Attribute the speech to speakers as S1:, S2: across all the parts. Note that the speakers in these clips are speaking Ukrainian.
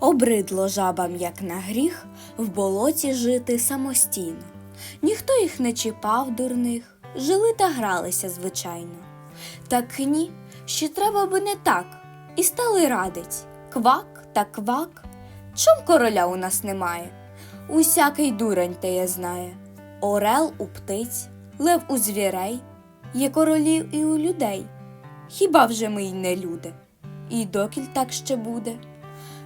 S1: Обридло жабам, як на гріх, в болоті жити самостійно. Ніхто їх не чіпав дурних, жили та гралися, звичайно. Так ні, ще треба би не так, і стали радить квак та квак. Чом короля у нас немає? Усякий дурень теє знає. Орел у птиць, лев у звірей, є королів і у людей. Хіба вже ми й не люди? І докіль так ще буде.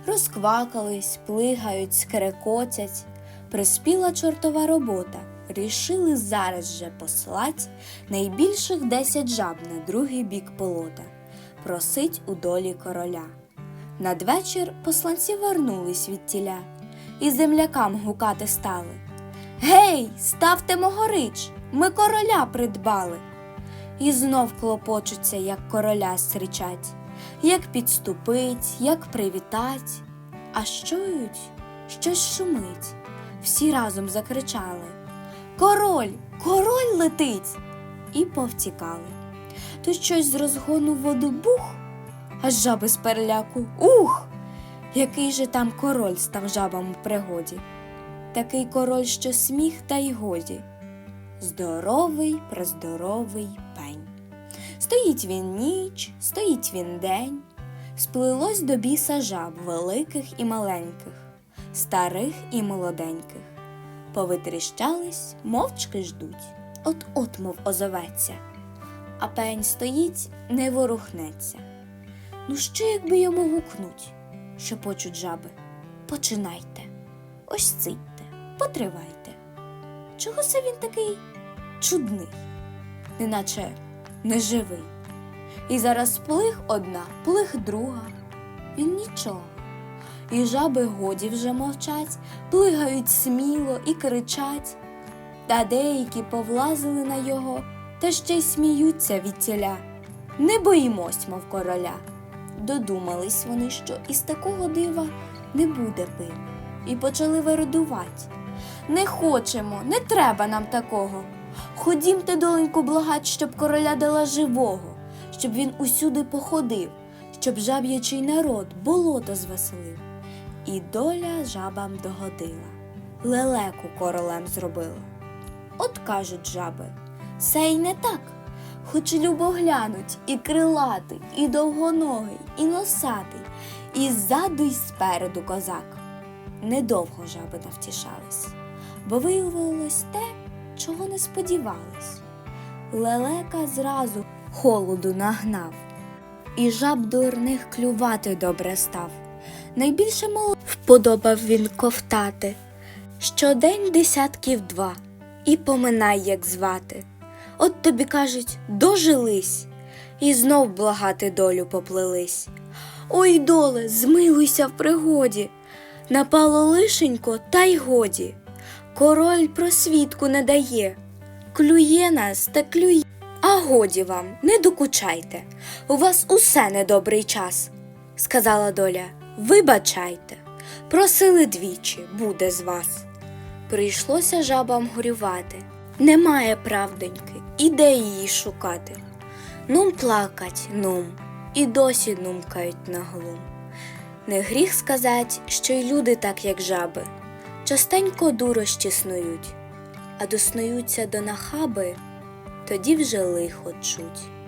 S1: Розквакались, плигають, скрекотять. Приспіла чортова робота. Рішили зараз же послать найбільших десять жаб на другий бік полота, просить у долі короля. Надвечір посланці вернулись від тіля, і землякам гукати стали. Гей, ставте могорич, ми короля придбали. І знов клопочуться, як короля стрічать, як підступить, як привітать. А чують, щось шумить. Всі разом закричали Король, король летить! І повтікали. То щось з розгону воду бух, аж жаби з переляку ух! Який же там король став жабам у пригоді. Такий король, що сміх та й годі. Здоровий, прездоровий пень. Стоїть він ніч, стоїть він день, сплилось до біса жаб великих і маленьких, старих і молоденьких. Повитріщались, мовчки ждуть, от-от, мов озоветься. А пень стоїть, не ворухнеться. Ну, що, якби йому гукнуть, що почуть жаби? Починайте, ось цитьте, потривайте. Чого це він такий чудний, неначе неживий? І зараз плих одна, плих друга. Він нічого. І жаби годі вже мовчать, плигають сміло і кричать. Та деякі повлазили на його, та ще й сміються від тіля. Не боїмось, мов короля. Додумались вони, що із такого дива не буде пив, і почали вирадувати. Не хочемо, не треба нам такого. Ходімте, доленьку, благать, щоб короля дала живого, щоб він усюди походив, щоб жаб'ячий народ болото звеселив. І доля жабам догодила, лелеку королем зробила. От кажуть жаби, це й не так. Хоч любо глянуть, і крилатий, і довгоногий, і носатий, і ззаду, й спереду козак. Недовго жаби навтішались, бо виявилось те, чого не сподівались. Лелека зразу холоду нагнав, і жаб дурних клювати добре став. Найбільше молод вподобав він ковтати. Щодень десятків два, і поминай, як звати. От тобі кажуть, дожились, і знов благати долю поплелись. Ой, доле, змилуйся в пригоді, напало лишенько, та й годі. Король просвідку не дає, клює нас та клює. А годі вам, не докучайте, у вас усе недобрий час, сказала доля. Вибачайте, просили двічі, буде з вас. Прийшлося жабам горювати. Немає правдоньки, іде її шукати. Нум плакать, нум, і досі нумкають на глум. Не гріх сказать, що й люди так, як жаби, частенько дурощі снують, а доснуються до нахаби, тоді вже лихо чуть.